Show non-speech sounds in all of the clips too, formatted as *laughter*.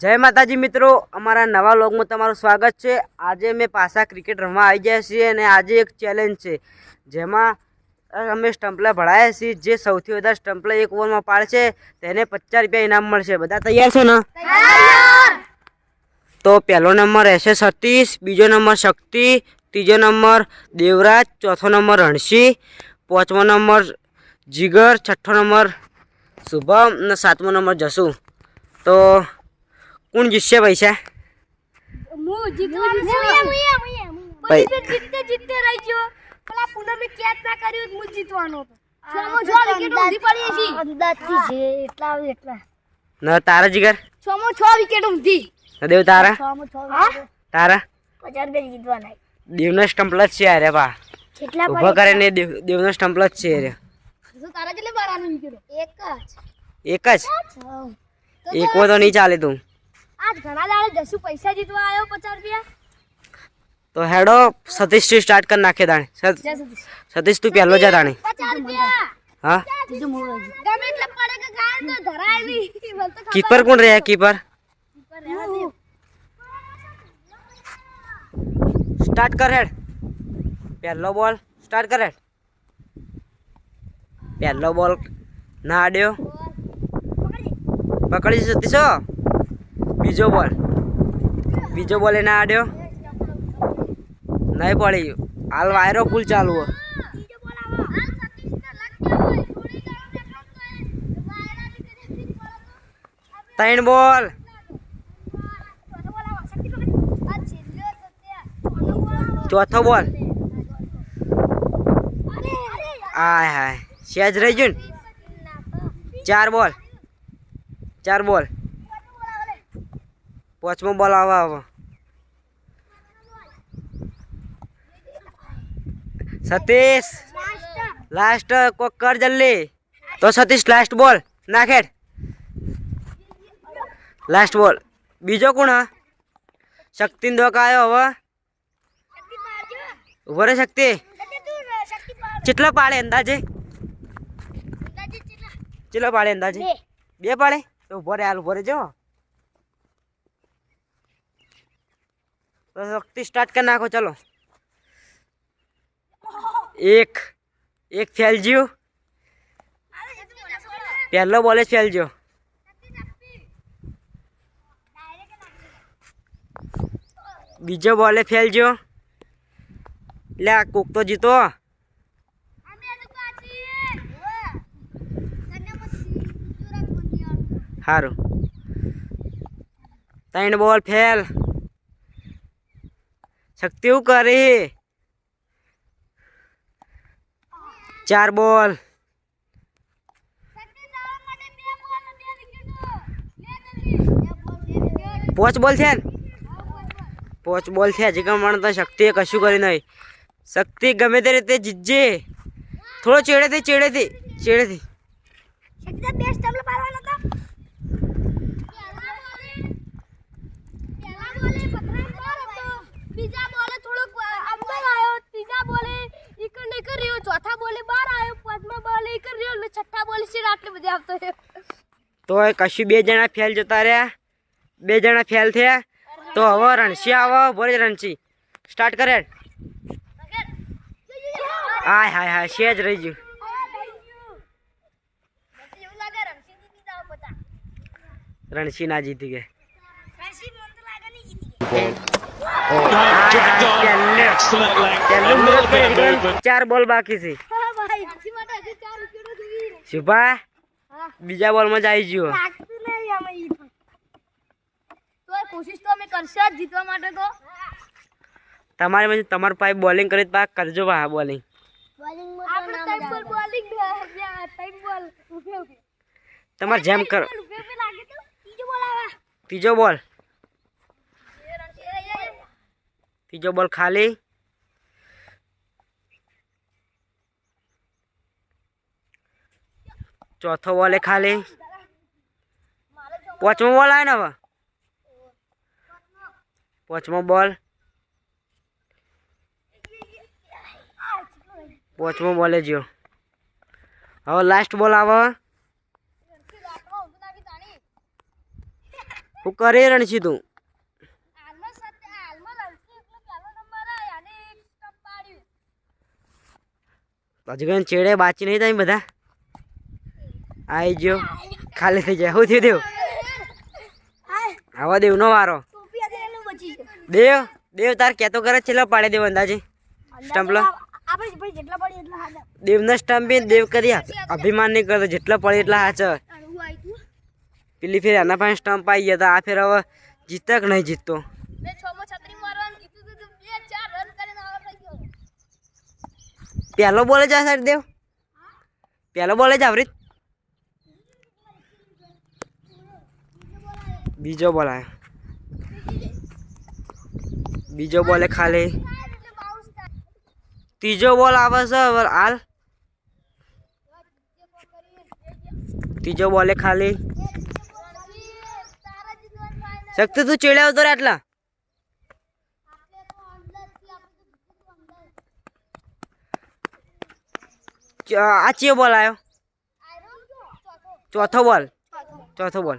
જય માતાજી મિત્રો અમારા નવા લોગમાં તમારું સ્વાગત છે. આજે અમે પાછા ક્રિકેટ રમવા આવી ગયા છીએ અને આજે એક ચેલેન્જ છે. જેમાં અમે સ્ટમ્પલા ભરાયા છીએ. જે સૌથી વધારે સ્ટમ્પલા એક ઓવરમાં પાડશે તેને પચાસ રૂપિયા ઇનામ મળશે. બધા તૈયાર છો ને? તો પહેલો નંબર રહેશે સતીશ બીજો નંબર શક્તિ ત્રીજો નંબર દેવરાજ ચોથો નંબર રણસી પાંચમો નંબર જીગર છઠ્ઠો નંબર શુભમ અને સાતમો નંબર જસુ. તો કોણ જીતશે પૈસા હું જીતવાનું છે. પૈ- પછી જીતતે જીતતે રહી ગયો. પેલા પૂનમે કેચ ના કર્યું તો હું જીતવાનો હતો. છમો છ વિકેટ ઊંધી પડી છે અંદાજથી છે એટલા આવે એટલા. ન તારા જીગર? છ વિકેટ ઊંધી. દેવ તારા? તારા? પચાસ રૂપિયા જીતવાના દેવનો સ્ટમ્પલ જ છે અરે બા. કેટલા કરે ને દેવનો સ્ટમ્પલ જ છે અરે. તારા કેટલે બારાનું વિકેટ? એક જ. એક જ? એકવો તો નહીં ચાલે તું. આજ ઘણા દાડે જશું પૈસા જીતવા આવ્યો પચાસ રૂપિયા તો હેડો સતીશથી સ્ટાર્ટ કરી નાખે તાણે સત- જય સતીશ સતીશ તું પહેલો જા તાણે પચાસ રૂપિયા હા ત્રીજો મોડો ગમે એટલે પડે કે ગાળ તો ધરાય નહીં મને તો ખબર કીપર કોણ રહ્યા કીપર રહેવા દે. સ્ટાર્ટ કર હેડ પહેલો બોલ સ્ટાર્ટ કર હેડ પહેલો બોલ ના આડ્યો પકડી સતીશો બીજો બોલ. બીજો બોલ એને આડ્યો. નહીં પડી. હાલ વાયરો ફૂલ ચાલુ હોય. હોય. ત્રણ બોલ. ચોથો બોલ. આય, હાય. સેજ રહી ગયું ચાર બોલ. ચાર બોલ. પાંચમો બોલ આવા આવો સતીશ લાસ્ટ કોક કર જલ્દી તો સતીશ લાસ્ટ બોલ નાખેડ લાસ્ટ બોલ બીજો કોણ હા શક્તિન દોક આવ્યો હવે શક્તિ પાડજો. ઊભો રે શક્તિ શક્તિ તું ને, શક્તિ પાડ. કેટલો પાડે અંદાજે અંદાજે કેટલા? કેટલો પાડે અંદાજે બે. બે પાડે તો ઊભો રે હાલ ઊભો રે જો શક્તિ સ્ટાર્ટ કરી નાખો, ચલો. એક એક ફેલ જ્યું. પહેલો બોલે જ ફેલ બીજો બોલે ફેલ જ્યો. લે, આ કોક તો જીતો. સારું ત્રણ બોલ ફેલ. શક્તિ એવું કરે? ચાર બોલ. પોચ બોલ છે. પોચ બોલ છે. હજી કમણ તો શક્તિએ કશું કરી નહીં. શક્તિ ગમે તે રીતે જીતજે. થોડો ચેડેથી ચેડેથી ચેડેથી શક્તિ બે સ્ટમ્પ પાડવાનો હતો પહેલા બોલે પહેલા બોલે પથરાઈ બાર હતો બીજા બોલે થોડોક અંદર ત્રીજા બોલે ઈકર ને ઈકર રહ્યો ચોથા બોલે બાર આવ્યો પાંચમા બોલે ઈકર રહ્યો ને છઠ્ઠા બોલે છે આટલે બધે આવતો તો એ કશું બે જણા ફેલ જતા રહ્યા. બે જણા ફેલ થયા. તો હવે રણસી આવો ભરે રણસી. સ્ટાર્ટ કરે. હાય હાય હાય સેજ રહી ગયું. રણસી ના જીતી ગઈ. ચાર બોલ બાકી છે. શુભા બીજા બોલમાં જ આવી ગયો. લાગતું નહીં અમે ઈ પણ. તોય કોશિશ તો અમે કરશે જીતવા માટે તો તમારે પછી તમારું પાઇપ બોલિંગ કરી. પાક કરજો બા બોલિંગ તમારે જેમ કરો ત્રીજો બોલ આવે ત્રીજો બોલ એ રણજી, એ, એ, એ. ત્રીજો બોલ ખાલી. ચોથો બોલે ખાલી. પાંચમો બોલ આવે ને હવે? પાંચમો બોલ. પાંચમો બોલે જો હવે લાસ્ટ બોલ આવે. હું કરે રણછી તું હાલમાં સત્ય હાલમાં લડકી એકલો પહેલો નંબર આય અને એક સ્ટમ્પ પાડ્યું હજુ કઈ ચેડે બાચી નહીં થાય બધા? આવી ગયો. ખાલી થઈ જાય. હું થયું દેવ? આવો દેવનો વારો. દેવ દેવ તાર કેતો કરે છેલ્લો પાડે દેવ અંદાજે? સ્ટમ્પલો દેવના સ્ટમ્પ દેવ કરી અભિમાન નહીં કરતો જેટલા પડે એટલા હાચ. હું આવી તું પેલી ફેર એના પાસે સ્ટમ્પ આવી ગયા હતા આ ફેર હવે જીતક નહીં જીતતો મેં છ માં છત્રી મારવાનું કીધું તું બે ચાર રન કરીને આઉટ થઈ ગયો પહેલો બોલે જા સાહેબ દેવ. પહેલો બોલે જા આવરી બીજો બોલ આવ્યો બીજો બોલે ખાલી. ત્રીજો બોલ આવે છે હાલ. ત્રીજો બોલે ખાલી. શક્તિ, તું ચેડે આવતો રે આટલા આપણે તો અંદરથી આપણે તો જીતું અંદર ચ- આ ચિયો બોલ આવ્યો ચોથો બોલ. ચોથો બોલ.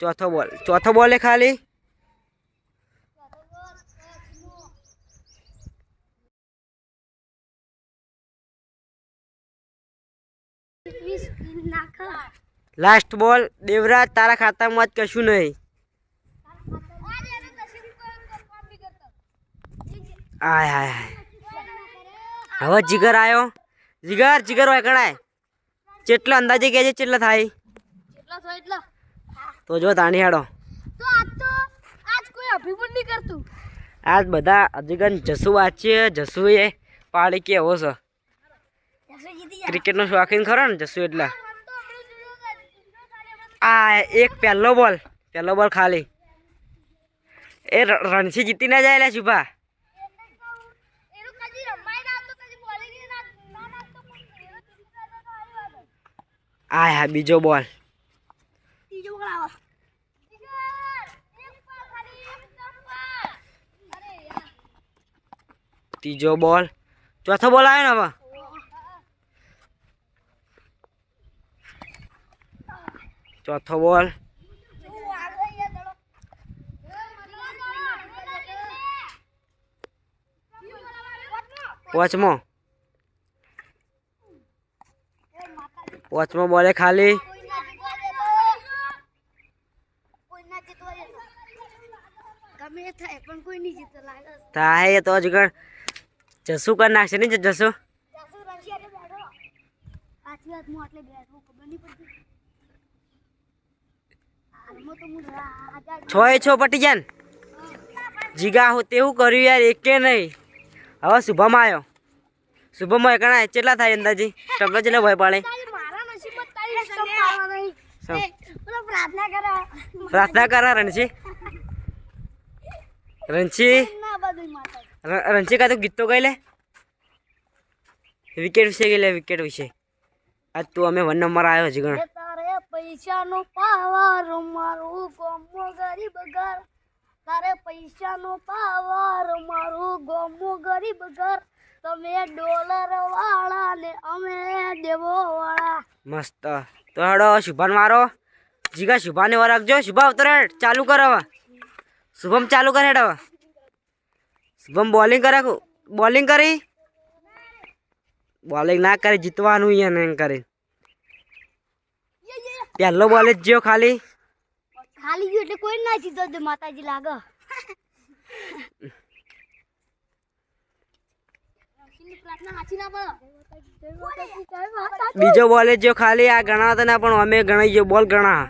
ચોથો બોલ. ચોથો બોલ એ ખાલી. લાસ્ટ બોલ. દેવરાજ તારા ખાતામાં જ કશું નહીં. આય હાય હાય હવે જીગર આવ્યો જીગર જીગર હોય કણાય ચેટલા અંદાજે કે છે ચેટલા થાય? જેટલા થયો એટલા? તો જો તાણી હાડો. તો આજ તો આજ કોઈ અભિમન નહીં કરતું. આજ બધા અજગન જસુ વાંચીએ જસુ એ પાડી કે એવો છે. જશે જીતી જા ક્રિકેટનો શોખીન ખરો ને જસુ એટલે. રન તો આપણે જોયો કે જો ખાલી આપણે આ એક પહેલો બોલ પહેલો બોલ ખાલી. એ ર- રણથી જીતી ના જાય લે શુભા એને કહું એનું કદી રમાય ના આવતો કદી બોલિંગ ના ના નાખતો પણ એનો ત્રીજો તો આવી વાત આય હા બીજો બોલ ત્રીજો બોલ આવો ચોથો બોલ આવ્યો ને હવે ચોથો બોલ પાંચમો પાંચમો બોલે ખાલી. થાય તો અજગર જસુ કરી નાખશે ને જસુ? જાસુ છ. એ છો પટી જાય ને જીગા હું તેવું કર્યું યાર એકે નહીં. હવે શુભમ આવ્યો શુભમ હોય કણા કેટલા થાય અંદાજી? સ્ટમ્પલો ચેટલો ભય પાડે તારી મારા નસીબમાં તારી સ્ટમ્પ પાડવા નહીં સમ. એ, પેલો પ્રાર્થના કરા. રણજી. રણજી. ના બધું માતા ર- કા તો ગીત તો ગઈ લે? વિકેટ વિશે ગઈ લે વિકેટ વિશે. આજ તું અમે વન નંબર આવ્યો છે ગણ. પૈસાનો પાવર મારું ગોમો ગરીબ ઘર. તારે પૈસાનો પાવર મારું ગોમો ગરીબ ઘર. તમે ડોલર વાળા ને અમે મસ્ત. તો હેડો શુભાન મારો. જીગા શુભાને વાર રાખજો. શુભા અવતર ચાલુ કર હવે. શુભમ ચાલુ કર હેડ હવે. શુભમ બોલિંગ કરે બોલિંગ કરી? બોલિંગ ના કરે જીતવાનું એને એમ કરી. પહેલો બોલ જ જ્યો ખાલી. ખાલી ગયો એટલે કોઈ ના જીતો માતાજી લાગે. બીજો બોલે જો ખાલી આ ગણાતા ના પણ અમે ગણાઈ ગયો. બોલ ગણા.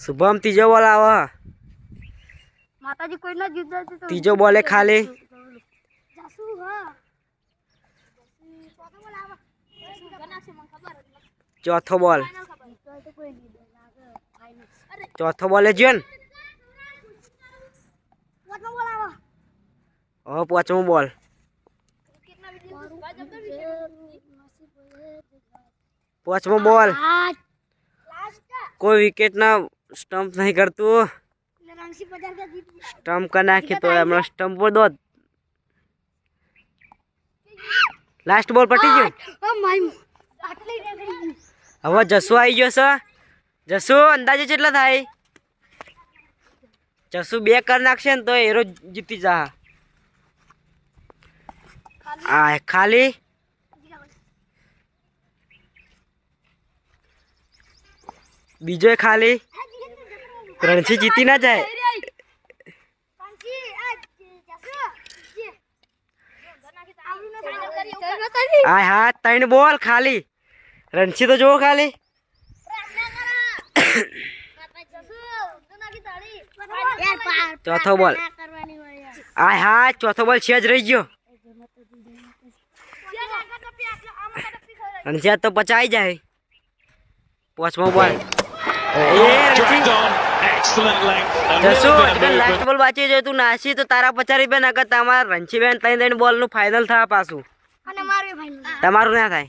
શુભમ ત્રીજો બોલ આવે. ના ત્રીજો બોલે ખાલી. ચોથો બોલ. હતી ચોથો બોલે જ્યો ખબર તો તો કોઈ નહીં દે લાગે ફાઇનલ અરે ચોથો બોલે જ્યો ને ચોથો બોલ આવો હવે પાંચમો બોલ. પાંચમો બોલ. કોઈ કોઈ વિકેટના સ્ટમ્પ નહીં કરતું. ને સ્ટમ્પ કરી નાખી તો હમણાં સ્ટમ્પ પર દો લાસ્ટ બોલ પટી ગયું. હવે જસુ આવી ગયો છે. જસુ, અંદાજે કેટલા થાય? જસુ બે કરી નાખશે ને તો એરો જીતી જા. આ ખાલી? બીજો ખાલી? રણછી જીતી ના જાય. આ હા ત્રણ બોલ ખાલી. રણછી તો જોવો ખાલી. *coughs* ચોથો બોલ. હા હા ચોથો બોલ છે જ રહી ગયો. રણછી જ્યાં તો પચાઈ જાય. પાંચમો બોલ લાસ્ટ બોલ બાકી જાય તું નાસી તો તારા પચાસ રૂપિયા નાખે તમારા રણછી બેન ત્રણ ત્રણ બોલનું ફાઇનલ થવા પાછું. અને તમારું ના થાય.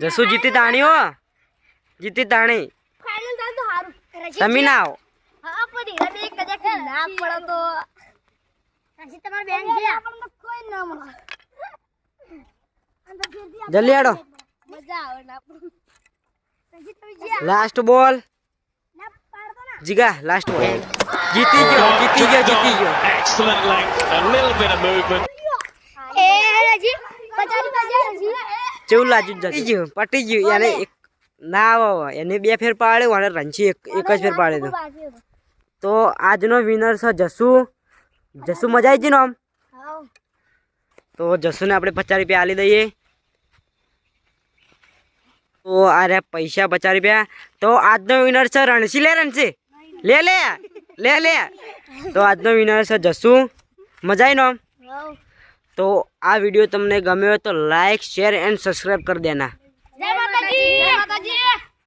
જસુ જીતી તાણી હો. જીતી તાણી. તમે ના આવો. ના પડે તો. પછી તમારે બેન આપણને કોઈ ના મળે. જલ્દી આડો. લાસ્ટ બોલ ના જીગા લાસ્ટ બોલ જીતી ગયો જીતી ગયો જીતી ગયો. Excellent length. A little bit of movement. એ રજી પચાસ રૂપિયા રજી કેવું લાગ્યું? પટી ગયું પટી ગયું. એને એક ના આવે એને બે ફેર પાડ્યો અને રણછી એક એક જ ફેર પાડે તો. તો આજનો વિનર છે જસુ. જસુ મજા આવી ગઈ ને આમ? તો જસુને આપણે પચાસ રૂપિયા આલી દઈએ. તો અરે પૈસા બચા રૂપિયા તો આજનો વિનર છે રણસી લે રણસી લે લે. લે લે. તો આજનો વિનર છે જસુ. મજા આવી ને આમ? તો આ વીડિયો તમને ગમ્યો હોય તો લાઈક શેર એન્ડ સબસ્ક્રાઈબ કરી દેના. જય માતાજી. જય માતાજી.